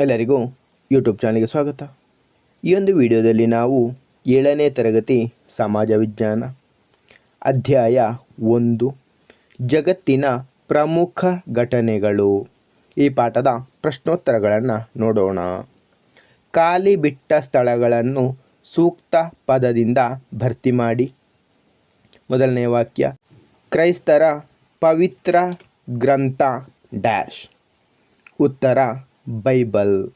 ಎಲ್ಲರಿಗೂ ಯೂಟ್ಯೂಬ್ ಚಾನಲ್ಗೆ ಸ್ವಾಗತ. ಈ ಒಂದು ವಿಡಿಯೋದಲ್ಲಿ ನಾವು ಏಳನೇ ತರಗತಿ ಸಮಾಜ ವಿಜ್ಞಾನ ಅಧ್ಯಾಯ ಒಂದು, ಜಗತ್ತಿನ ಪ್ರಮುಖ ಘಟನೆಗಳು. ಈ ಪಾಠದ ಪ್ರಶ್ನೋತ್ತರಗಳನ್ನು ನೋಡೋಣ. ಖಾಲಿ ಬಿಟ್ಟ ಸ್ಥಳಗಳನ್ನು ಸೂಕ್ತ ಪದದಿಂದ ಭರ್ತಿ ಮಾಡಿ. ಮೊದಲನೇ ವಾಕ್ಯ, ಕ್ರೈಸ್ತರ ಪವಿತ್ರ ಗ್ರಂಥ ಡ್ಯಾಶ್. ಉತ್ತರ ಬೈಬಲ್.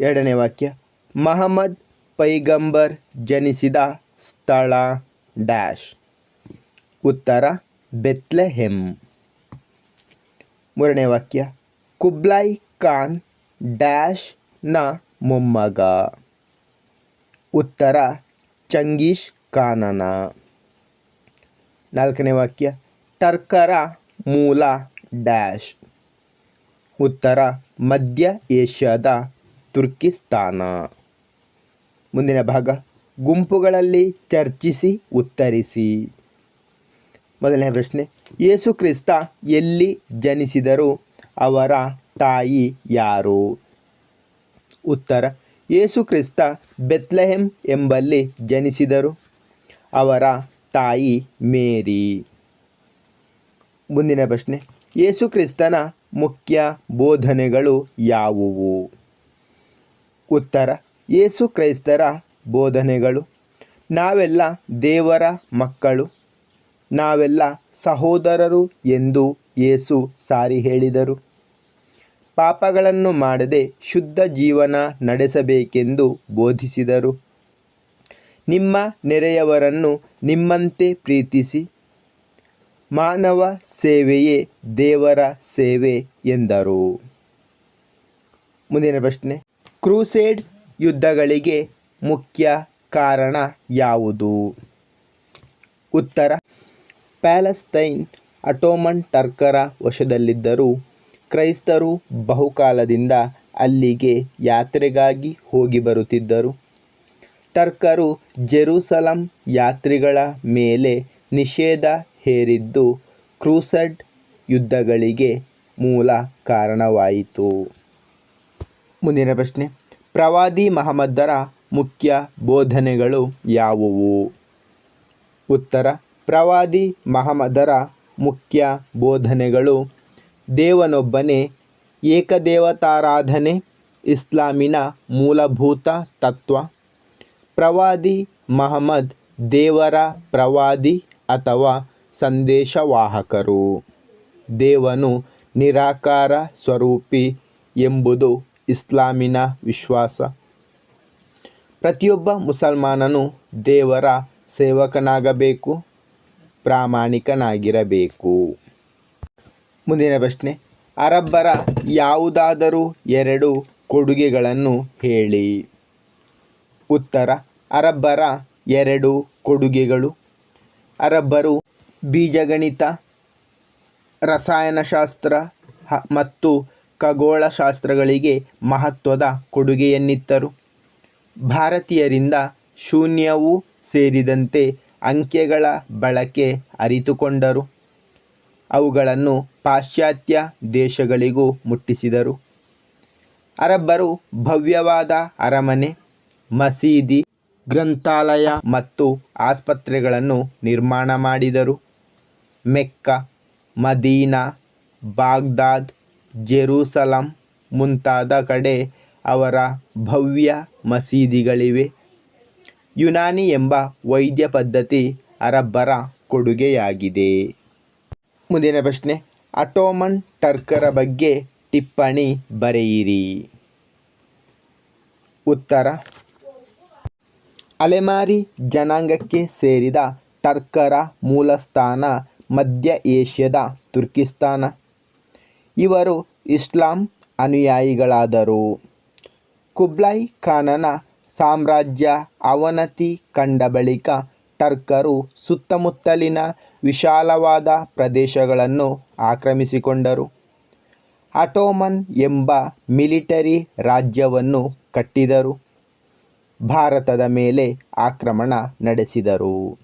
ಎರಡನೇ ವಾಕ್ಯ, ಮಹಮ್ಮದ್ ಪೈಗಂಬರ್ ಜನಿಸಿದ ಸ್ಥಳ ಡ್ಯಾಶ್. ಉತ್ತರ ಬೆತ್ಲೆಹೆಮ್ ಮೂರನೇ ವಾಕ್ಯ, ಕುಬ್ಲಾಯ್ ಖಾನ್ ಡ್ಯಾಶ್ನ ಮೊಮ್ಮಗ. ಉತ್ತರ, ಚಂಗೀಶ್ ಖಾನನ. ನಾಲ್ಕನೇ ವಾಕ್ಯ, ಟರ್ಕರ ಮೂಲ ಡ್ಯಾಶ್. ಉತ್ತರ, ಮಧ್ಯ ಏಷ್ಯಾದ ತುರ್ಕಿಸ್ತಾನ. ಮುಂದಿನ ಭಾಗ, ಗುಂಪುಗಳಲ್ಲಿ ಚರ್ಚಿಸಿ, ಉತ್ತರಿಸಿ. ಮೊದಲನೇ ಪ್ರಶ್ನೆ, ಯೇಸು ಕ್ರಿಸ್ತ ಎಲ್ಲಿ ಜನಿಸಿದರು? ಅವರ ತಾಯಿ ಯಾರು? ಉತ್ತರ, ಯೇಸು ಕ್ರಿಸ್ತ ಬೆತ್ಲೆಹೆಮ್ ಎಂಬಲ್ಲಿ ಜನಿಸಿದರು. ಅವರ ತಾಯಿ ಮೇರಿ. ಮುಂದಿನ ಪ್ರಶ್ನೆ, ಯೇಸು ಕ್ರಿಸ್ತನ ಮುಖ್ಯ ಬೋಧನೆಗಳು ಯಾವುವು? ಉತ್ತರ ಯೇಸು ಕ್ರೈಸ್ತರ ಬೋಧನೆಗಳು. ನಾವೆಲ್ಲ ದೇವರ ಮಕ್ಕಳು. ನಾವೆಲ್ಲ ಸಹೋದರರು ಎಂದು ಯೇಸು ಸಾರಿ ಹೇಳಿದರು. ಪಾಪಗಳನ್ನು ಮಾಡದೆ ಶುದ್ಧ ಜೀವನ ನಡೆಸಬೇಕೆಂದು ಬೋಧಿಸಿದರು. ನಿಮ್ಮ ನೆರೆಯವರನ್ನು ನಿಮ್ಮಂತೆ ಪ್ರೀತಿಸಿ. ಮಾನವ ಸೇವೆಯೇ ದೇವರ ಸೇವೆ ಎಂದರು. ಮುಂದಿನ ಪ್ರಶ್ನೆ. ಕ್ರೂಸೇಡ್ ಯುದ್ಧಗಳಿಗೆ ಮುಖ್ಯ ಕಾರಣ ಯಾವುದು? ಉತ್ತರ. ಪ್ಯಾಲೆಸ್ತೈನ್ ಅಟೋಮನ್ ಟರ್ಕರ ವಶದಲ್ಲಿದ್ದರೂ ಕ್ರೈಸ್ತರು ಬಹುಕಾಲದಿಂದ ಅಲ್ಲಿಗೆ ಯಾತ್ರೆಗಾಗಿ ಹೋಗಿ ಬರುತ್ತಿದ್ದರು. ಟರ್ಕರು ಜೆರೂಸಲಂ ಯಾತ್ರಿಗಳ ಮೇಲೆ ನಿಷೇಧ ಹೇರಿದ್ದು ಕ್ರೂಸಡ್ ಯುದ್ಧಗಳಿಗೆ ಮೂಲ ಕಾರಣವಾಯಿತು. ಮುಂದಿನ ಪ್ರಶ್ನೆ. ಪ್ರವಾದಿ ಮಹಮ್ಮದರ ಮುಖ್ಯ ಬೋಧನೆಗಳು ಯಾವುವು? ಉತ್ತರ. ಪ್ರವಾದಿ ಮಹಮ್ಮದರ ಮುಖ್ಯ ಬೋಧನೆಗಳು ದೇವನೊಬ್ಬನೇ, ಏಕದೇವತಾರಾಧನೆ, ಇಸ್ಲಾಮಿನ ಮೂಲಭೂತ ತತ್ವ. ಪ್ರವಾದಿ ಮಹಮ್ಮದ್ ದೇವರ ಪ್ರವಾದಿ ಅಥವಾ ಸಂದೇಶವಾಹಕರು. ದೇವನು ನಿರಾಕಾರ ಸ್ವರೂಪಿ ಎಂಬುದು ಇಸ್ಲಾಮಿನ ವಿಶ್ವಾಸ. ಪ್ರತಿಯೊಬ್ಬ ಮುಸಲ್ಮಾನನು ದೇವರ ಸೇವಕನಾಗಬೇಕು, ಪ್ರಾಮಾಣಿಕನಾಗಿರಬೇಕು. ಮುಂದಿನ ಪ್ರಶ್ನೆ, ಅರಬ್ಬರ ಯಾವುದಾದರೂ ಎರಡು ಕೊಡುಗೆಗಳನ್ನು ಹೇಳಿ. ಉತ್ತರ, ಅರಬ್ಬರ ಎರಡು ಕೊಡುಗೆಗಳು. ಅರಬ್ಬರು ಬೀಜಗಣಿತ, ರಸಾಯನಶಾಸ್ತ್ರ ಮತ್ತು ಖಗೋಳಶಾಸ್ತ್ರಗಳಿಗೆ ಮಹತ್ವದ ಕೊಡುಗೆಯನ್ನಿತ್ತರು. ಭಾರತೀಯರಿಂದ ಶೂನ್ಯವೂ ಸೇರಿದಂತೆ ಅಂಕೆಗಳ ಬಳಕೆ ಅರಿತುಕೊಂಡರು. ಅವುಗಳನ್ನು ಪಾಶ್ಚಾತ್ಯ ದೇಶಗಳಿಗೂ ಮುಟ್ಟಿಸಿದರು. ಅರಬ್ಬರು ಭವ್ಯವಾದ ಅರಮನೆ, ಮಸೀದಿ, ಗ್ರಂಥಾಲಯ ಮತ್ತು ಆಸ್ಪತ್ರೆಗಳನ್ನು ನಿರ್ಮಾಣ ಮಾಡಿದರು. ಮೆಕ್ಕ, ಮದೀನಾ, ಬಾಗ್ದಾದ್, ಜೆರೂಸಲಂ ಮುಂತಾದ ಕಡೆ ಅವರ ಭವ್ಯ ಮಸೀದಿಗಳಿವೆ. ಯುನಾನಿ ಎಂಬ ವೈದ್ಯ ಪದ್ಧತಿ ಅರಬ್ಬರ ಕೊಡುಗೆಯಾಗಿದೆ. ಮುಂದಿನ ಪ್ರಶ್ನೆ, ಅಟೋಮನ್ ಟರ್ಕರ ಬಗ್ಗೆ ಟಿಪ್ಪಣಿ ಬರೆಯಿರಿ. ಉತ್ತರ, ಅಲೆಮಾರಿ ಜನಾಂಗಕ್ಕೆ ಸೇರಿದ ಟರ್ಕರ ಮೂಲಸ್ಥಾನ ಮಧ್ಯ ಏಷ್ಯಾದ ತುರ್ಕಿಸ್ತಾನ. ಇವರು ಇಸ್ಲಾಂ ಅನುಯಾಯಿಗಳಾದರು. ಕುಬ್ಲಾಯ್ ಖಾನನ ಸಾಮ್ರಾಜ್ಯ ಅವನತಿ ಕಂಡ ಬಳಿಕ ಟರ್ಕರು ಸುತ್ತಮುತ್ತಲಿನ ವಿಶಾಲವಾದ ಪ್ರದೇಶಗಳನ್ನು ಆಕ್ರಮಿಸಿಕೊಂಡರು. ಅಟೋಮನ್ ಎಂಬ ಮಿಲಿಟರಿ ರಾಜ್ಯವನ್ನು ಕಟ್ಟಿದರು. ಭಾರತದ ಮೇಲೆ ಆಕ್ರಮಣ ನಡೆಸಿದರು.